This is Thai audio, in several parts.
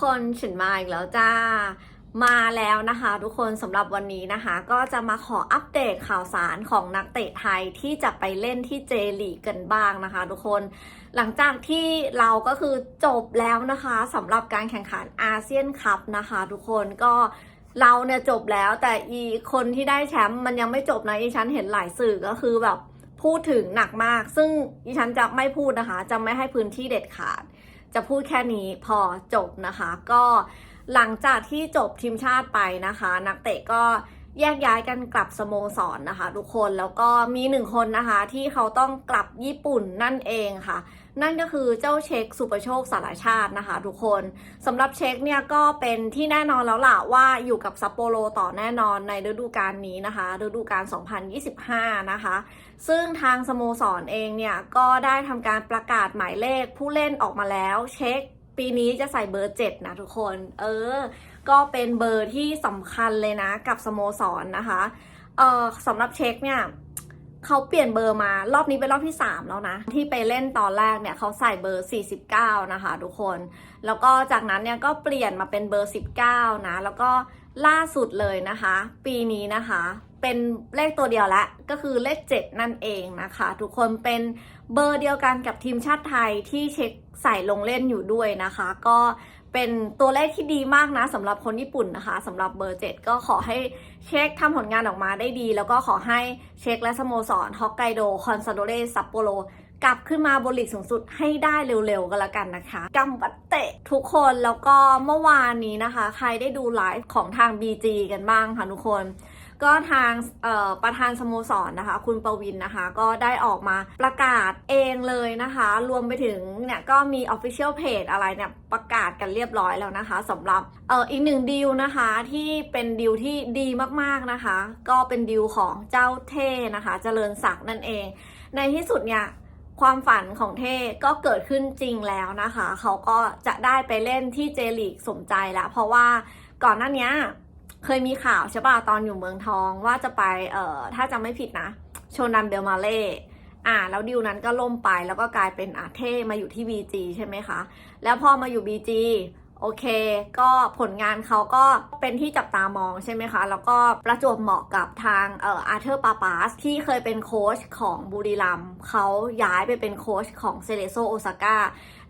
คนฉันมาอีกแล้วจ้า มาแล้วนะคะ ทุกคนสำหรับวันนี้นะคะ ก็จะมาขออัปเดตข่าวสารของนักเตะไทยที่จะไปเล่นที่เจลีกกันบ้างนะคะ ทุกคนหลังจากที่เราก็คือจบแล้วนะคะสำหรับการแข่งขันอาเซียนคัพนะคะ ทุกคนก็เราเนี่ยจบแล้วแต่อีคนที่ได้แชมป์มันยังไม่จบนะอีฉันเห็นหลายสื่อก็คือแบบพูดถึงหนักมาก ซึ่งอีฉันจะไม่พูดนะคะ จะไม่ให้พื้นที่เด็ดขาด จะพูดแค่นี้พอจบนะคะ ก็หลังจากที่จบทีมชาติไปนะคะ นักเตะก็ แยกย้ายกันกลับสโมสรนนะคะ ทุกคนแล้วก็มีหนึ่งคนนะคะที่เขาต้องกลับญี่ปุ่นนั่นเองค่ะ นั่นก็คือเจ้าเช็คสุปโชคสารชาตินะคะ ทุกคนสำหรับเช็คเนี่ยก็เป็นที่แน่นอนแล้วล่ะว่าอยู่กับซัปโปโรต่อแน่นอนในฤดูกาลนี้นะคะฤดูกาล 2025 นะคะ ซึ่งทางสโมสรเองเนี่ยก็ได้ทำการประกาศหมายเลขผู้เล่นออกมาแล้วเช็ค ปีนี้จะใส่เบอร์7นะทุกคน เออ ก็เป็นเบอร์ที่สำคัญเลยนะ กับสโมสรนนะคะ เออสำหรับเช็คเนี่ยเขาเปลี่ยนเบอร์มารอบนี้เป็นรอบที่ 3 แล้วนะ ที่ไปเล่นตอนแรกเนี่ยเขาใส่เบอร์ 49 นะคะทุกคน แล้วก็จากนั้นเนี่ยก็เปลี่ยนมาเป็นเบอร์ 19 นะ แล้วก็ล่าสุดเลยนะคะ ปีนี้นะคะ เป็นเลขตัวเดียวละก็คือเลข 7 นั่นเองนะคะ ทุกคนเป็นเบอร์เดียวกันกับทีมชาติไทยที่เช็คใส่ลงเล่นอยู่ด้วยนะคะ ก็เป็นตัวเลขที่ดีมากนะสำหรับคนญี่ปุ่นนะคะสำหรับเบอร์ 7 ก็ขอให้เช็คทำผลงานออกมาได้ดี แล้วก็ขอให้เช็คและสโมสรฮอกไกโดคอนซาโดเรซัปโปโรกลับขึ้นมาบนลีกสูงสุดให้ได้เร็วๆกันละกันนะคะกัมบัตเตะทุกคนแล้วก็เมื่อวานนี้นะคะ ใครได้ดูไลฟ์ของทาง BG กันบ้างคะทุกคน ก็ทางประธานสโมสรนะคะ คุณประวินนะคะ ก็ได้ออกมาประกาศเองเลยนะคะ รวมไปถึงเนี่ยก็มี Official Page อะไรเนี่ยประกาศกันเรียบร้อยแล้วนะคะสำหรับเอออีกหนึ่งดีลนะคะที่เป็นดีลที่ดีมากๆนะคะ ก็เป็นดีลของเจ้าเท่นะคะเจริญศักดิ์นั่นเอง ในที่สุดเนี่ยความฝันของเท่ก็เกิดขึ้นจริงแล้วนะคะ เขาก็จะได้ไปเล่นที่เจลีกสมใจแล้ว เพราะว่าก่อนหน้านี้ เคยมีข่าวใช่ป่ะตอนอยู่เมืองทองว่าจะไปเอ่อถ้าจำไม่ผิดนะ โชนันเบลมาเล่อ่าแล้วดิวนั้นก็ล่มไปแล้วก็กลายเป็นอาเท่มาอยู่ที่ BG ใช่ไหมคะ แล้วพอมาอยู่ BG โอเค ก็ผลงานเขาก็เป็นที่จับตามองใช่ไหมคะ แล้วก็ประจวบเหมาะกับทางเอ่ออาร์เธอร์ปาปาสที่เคยเป็นโค้ชของบุรีรัมเขาย้ายไปเป็นโค้ชของเซเลโซโอซาก้า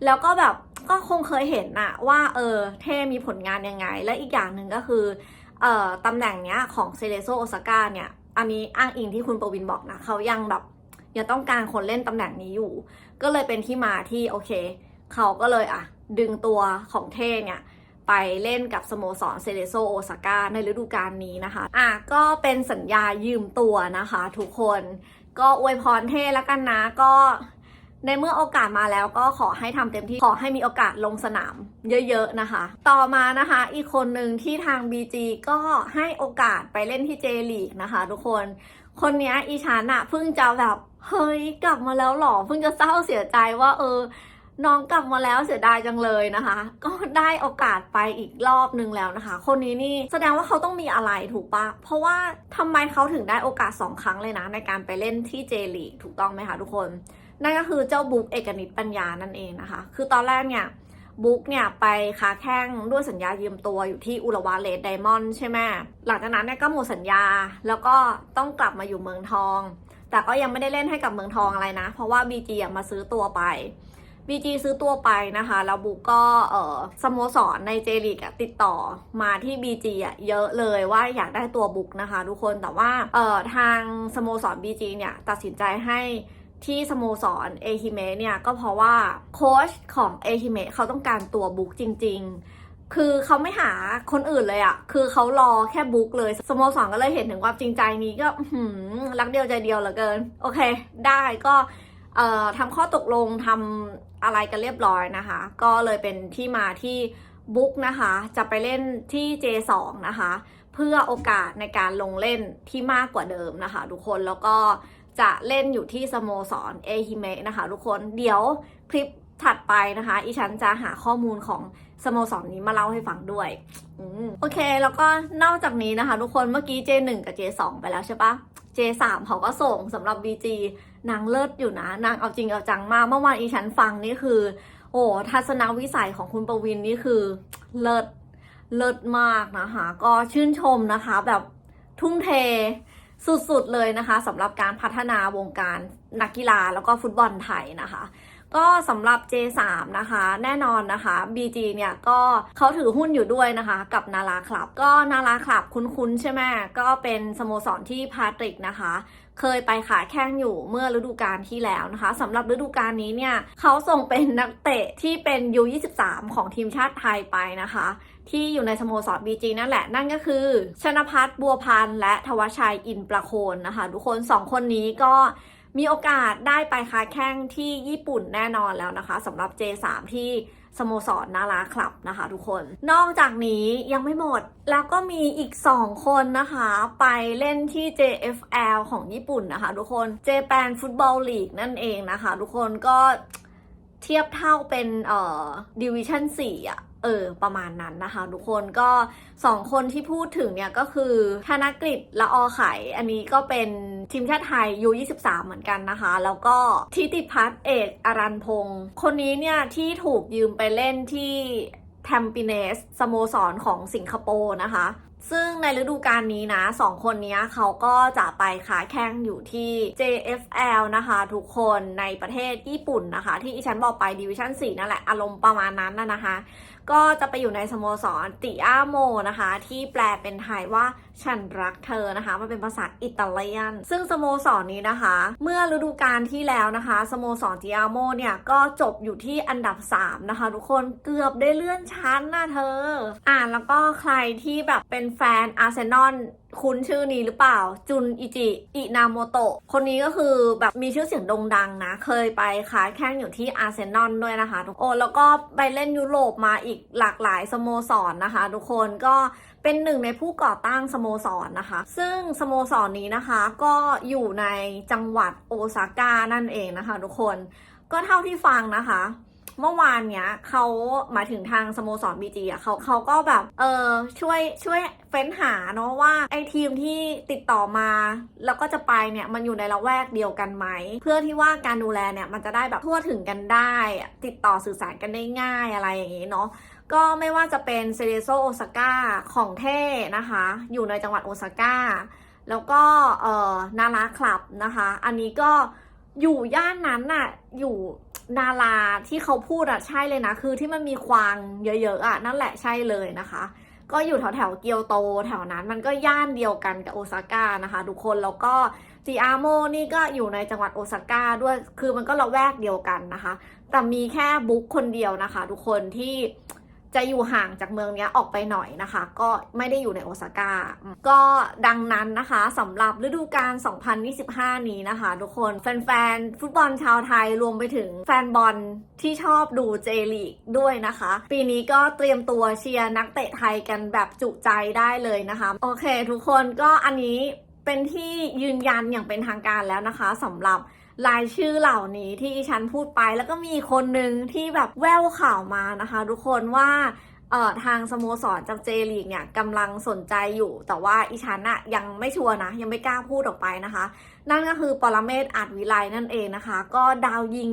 แล้วก็แบบก็คงเคยเห็นอะว่าเออเท่มีผลงานยังไง และอีกอย่างหนึ่งก็คือ เอ่อตำแหน่งเนี้ยของเซเลโซโอซาก้าเนี่ย อันนี้อ้างอิงที่คุณปวินบอกนะเขายังแบบยังต้องการคนเล่นตำแหน่งนี้อยู่ ก็เลยเป็นที่มาที่โอเค เขาก็เลยอะ ดึงตัวของเท่เนี่ย ไปเล่นกับสโมสรเซเลโซโอซาก้าในฤดูกาลนี้นะคะ อะก็เป็นสัญญายืมตัวนะคะ ทุกคนก็อวยพรเท่แล้วกันนะก็ ในเมื่อโอกาสมาแล้วก็ขอให้ทำเต็มที่ขอให้มีโอกาสลงสนามเยอะๆนะคะ ต่อมานะคะอีกคนหนึ่งที่ทาง BG ก็ให้โอกาสไปเล่นที่เจลีกนะคะ ทุกคนคนนี้อีชานอะเพิ่งจะแบบเฮ้ยกลับมาแล้วหรอเพิ่งจะเศร้าเสียใจว่าเออน้องกลับมาแล้วเสียดายจังเลยนะคะ ก็ได้โอกาสไปอีกรอบนึงแล้วนะคะ คนนี้นี่แสดงว่าเขาต้องมีอะไรถูกปะเพราะว่าทำไมเขาถึงได้โอกาสสองครั้งเลยนะ ในการไปเล่นที่เจลีกถูกต้องไหมคะทุกคน นั่นก็คือเจ้าบุ๊กเอกนิตปัญญานั่นเองนะคะ คือตอนแรกเนี่ยบุ๊กเนี่ยไปค้าแข้งด้วยสัญญายืมตัวอยู่ที่อุรวาเลดไดมอนด์ใช่ไหมหลังจากนั้นเนี่ยก็หมดสัญญาแล้วก็ต้องกลับมาอยู่เมืองทอง แต่ก็ยังไม่ได้เล่นให้กับเมืองทองอะไรนะ เพราะว่า BG อะมาซื้อตัวไป BG ซื้อตัวไปนะคะ แล้วบุ๊กก็เออสโมสรในเจลีกอะติดต่อมาที่ BG อะเยอะเลยว่าอยากได้ตัวบุ๊กนะคะ ทุกคนแต่ว่าเออทางสโมสร BG เนี่ยตัดสินใจให้ ที่สโมสรเอฮิเมะเนี่ยก็เพราะว่าโค้ชของเอฮิเมะเขาต้องการตัวบุ๊กจริง ๆ คือเขาไม่หาคนอื่นเลยอะคือเขารอแค่บุ๊กเลยสโมสรก็เลยเห็นถึงความจริงใจนี้ก็หือรักเดียวใจเดียวเหลือเกิน โอเค ได้ก็เอ่อทำข้อตกลงทำอะไรกันเรียบร้อยนะคะ ก็เลยเป็นที่มาที่บุ๊กนะคะ จะไปเล่นที่ J2 นะคะ เพื่อโอกาสในการลงเล่นที่มากกว่าเดิมนะคะ ทุกคนแล้วก็ จะเล่นอยู่ที่สโมสรเอฮิเมะนะคะทุกคนเดี๋ยวคลิปถัดไปนะคะ อีฉันจะหาข้อมูลของสโมสรนนี้มาเล่าให้ฟังด้วยอโอเค แล้วก็นอกจากนี้นะคะ ทุกคนเมื่อกี้ J1 กับ J2 ไปแล้วใช่ปะ J3 เขาก็ส่งสำหรับ BG นางเลิศอยู่นะ นางเอาจริงเอาจังมาก เมื่อวานอีฉันฟังนี่คือ โอ้ทัศนวิสัยของคุณประวินนี่คือเลิศเลิศมากนะคะ ก็ชื่นชมนะคะ แบบทุ่มเท สุดๆเลยนะคะสำหรับการพัฒนาวงการนักกีฬาแล้วก็ฟุตบอลไทยนะคะ ก็สำหรับ J3 นะคะ แน่นอนนะคะ BG เนี่ยก็เขาถือหุ้นอยู่ด้วยนะคะ กับนาราคลับ ก็นาราคลับคุ้นๆใช่ไหมก็เป็นสโมสรที่พาตริกนะคะเคยไปขาแข้งอยู่เมื่อฤดูกาลที่แล้วนะคะสำหรับฤดูกาลนี้เนี่ยเขาส่งเป็นนักเตะที่เป็น U23 ของทีมชาติไทยไปนะคะ ที่อยู่ในสโมสร BG นั่นแหละ นั่นก็คือ ชนพัฒน์บัวพันธ์และทวชชัยอินประโคนนะคะ ทุกคนสองคนนี้ก็ มีโอกาสได้ไปค้าแข้งที่ญี่ปุ่นแน่นอนแล้วนะคะสำหรับ J3 ที่สโมสรนาราคลับนะคะทุกคน นอกจากนี้ยังไม่หมด แล้วก็มีอีก 2 คนนะคะ ไปเล่นที่ JFL ของญี่ปุ่นนะคะทุกคน Japan Football League นั่นเองนะคะทุกคนก็เทียบเท่าเป็นเอ่อ Division 4อะ เออประมาณนั้นนะคะ ทุกคนก็สองคนที่พูดถึงเนี่ยก็คือธนกฤษละออไข อันนี้ก็เป็นทีมชาติไทย U23 เหมือนกันนะคะ แล้วก็ทิติพัฒน์เอกอรันพงศ์คนนี้เนี่ยที่ถูกยืมไปเล่นที่แทมปิเนสสโมสรของสิงคโปร์นะคะ ซึ่งในฤดูกาลนี้นะสองคนนี้เขาก็จะไปขาแข้งอยู่ที่ JFL นะคะทุกคนในประเทศญี่ปุ่นนะคะ ที่อีฉันบอกไปดิวิชั่น 4 นั่นแหละ อารมณ์ประมาณนั้นนะคะ ก็จะไปอยู่ในสโมสรติอาโมนะคะ ที่แปลเป็นไทยว่าฉันรักเธอนะคะมันเป็นภาษาอิตาเลียน ซึ่งสโมสรนี้นะคะ เมื่อฤดูกาลที่แล้วนะคะสโมสรติอาโมเนี่ยก็จบอยู่ที่อันดับ 3 นะคะ ทุกคนเกือบได้เลื่อนชั้นนะเธอ อ่าแล้วก็ใครที่แบบเป็นแฟนอาร์เซนอล คุ้นชื่อนี้หรือเปล่า จุนอิจิอินาโมโตะคนนี้ก็คือแบบมีชื่อเสียงโด่งดังนะ เคยไปค้าแข่งอยู่ที่อาร์เซนอลด้วยนะคะทุกคนแล้วก็ไปเล่นยุโรปมาอีกหลากหลายสโมสรนนะคะ ทุกคนก็เป็นหนึ่งในผู้ก่อตั้งสโมสรนนะคะ ซึ่งสโมสรนี้นะคะก็อยู่ในจังหวัดโอซาก้านั่นเองนะคะ ทุกคนก็เท่าที่ฟังนะคะ เมื่อวานเนี้ยเขาหมายถึงทางสโมสรบีจีอะเขาเขาก็แบบเออช่วยช่วยเฟ้นหาเนาะว่าไอทีมที่ติดต่อมา แล้วก็จะไปเนี่ยมันอยู่ในละแวกเดียวกันไหม เพื่อที่ว่าการดูแลเนี่ยมันจะได้แบบทั่วถึงกันได้ ติดต่อสื่อสารกันได้ง่ายอะไรอย่างงี้เนาะก็ไม่ว่าจะเป็นเซเรโซโอซาก้าของเท่นะคะ อยู่ในจังหวัดโอซาก้าแล้วก็เอ่อนาราคลับนะคะ อันนี้ก็อยู่ย่านนั้นน่ะ อยู่ นาราที่เขาพูดอะใช่เลยนะ คือที่มันมีควางเยอะๆอะนั่นแหละใช่เลยนะคะ ก็อยู่แถวแถวๆเกียวโต แถวนั้นมันก็ย่านเดียวกันกับโอซาก้านะคะ ทุกคนแล้วก็จิอาโมนี่ก็อยู่ในจังหวัดโอซาก้าด้วยคือมันก็ละแวกเดียวกันนะคะ แต่มีแค่บุ๊กคนเดียวนะคะ ทุกคนที่ จะอยู่ห่างจากเมืองนี้ออกไปหน่อยนะคะ ก็ไม่ได้อยู่ในโอซาก้าก็ดังนั้นนะคะสำหรับฤดูกาล 2025 นี้นะคะ ทุกคน แฟนๆ ฟุตบอลชาวไทยรวมไปถึงแฟนบอลที่ชอบดูเจลีกด้วยนะคะ ปีนี้ก็เตรียมตัวเชียร์นักเตะไทยกันแบบจุใจได้เลยนะคะ โอเค ทุกคนก็อันนี้เป็นที่ยืนยันอย่างเป็นทางการแล้วนะคะสำหรับ รายชื่อเหล่านี้ที่อีฉันพูดไปแล้วก็มีคนหนึ่งที่แบบแววข่าวมานะคะ ทุกคนว่าเอ่อทางสโมสรจากเจลีกเนี่ยกำลังสนใจอยู่ แต่ว่าอีฉันอะยังไม่ชัวร์นะ ยังไม่กล้าพูดออกไปนะคะ นั่นก็คือปรเมศอาจวิไลนั่นเองนะคะ ก็ดาวยิง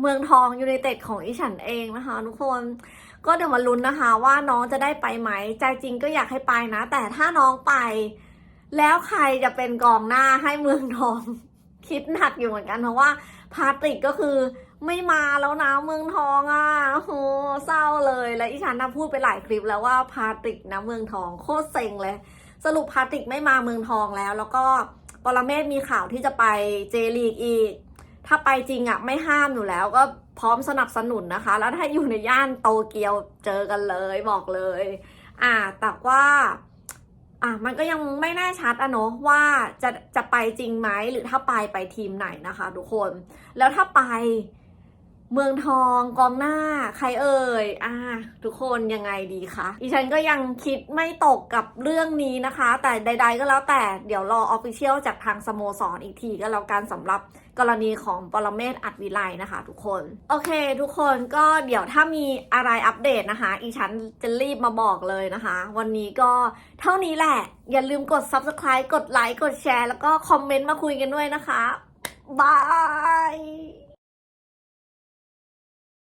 เมืองทองยูไนเต็ดของอีฉันเองนะคะ ทุกคนก็เดี๋ยวมาลุ้นนะคะ ว่าน้องจะได้ไปไหมใจจริงก็อยากให้ไปนะ แต่ถ้าน้องไป แล้วใครจะเป็นกองหน้าให้เมืองทอง คิดหนักอยู่เหมือนกันเพราะว่าพาติกก็คือไม่มาแล้วนะเมืองทองอะโหเศร้าเลยและอีฉันนะพูดไปหลายคลิปแล้วว่าพาติกนะเมืองทองโคตรเซ็งเลย สรุปพาติกไม่มาเมืองทองแล้ว แล้วก็ปรเมศมีข่าวที่จะไปเจลีกอีก ถ้าไปจริงอะไม่ห้ามอยู่แล้วก็พร้อมสนับสนุนนะคะ แล้วถ้าอยู่ในย่านโตเกียวเจอกันเลยบอกเลย อ่าแต่ว่า อะมันก็ยังไม่แน่ชัดอะเนาะว่าจะจะไปจริงไหมหรือถ้าไปไปทีมไหนนะคะทุกคน แล้วถ้าไปเมืองทองกองหน้าใครเอ่ยอะทุกคนยังไงดีคะอีฉันก็ยังคิดไม่ตกกับเรื่องนี้นะคะ แต่ใด ๆ ก็แล้วแต่เดี๋ยวรอออฟฟิเชียลจากทางสโมสรอีกทีก็แล้วกันสำหรับ กรณีของปรเมศอัดวิไลนะคะทุกคน โอเค ทุกคนก็เดี๋ยวถ้ามีอะไรอัปเดตนะคะ อีฉันจะรีบมาบอกเลยนะคะ วันนี้ก็เท่านี้แหละ อย่าลืมกด subscribe กดไลค์กดแชร์แล้วก็คอมเมนต์มาคุยกันด้วยนะคะบาย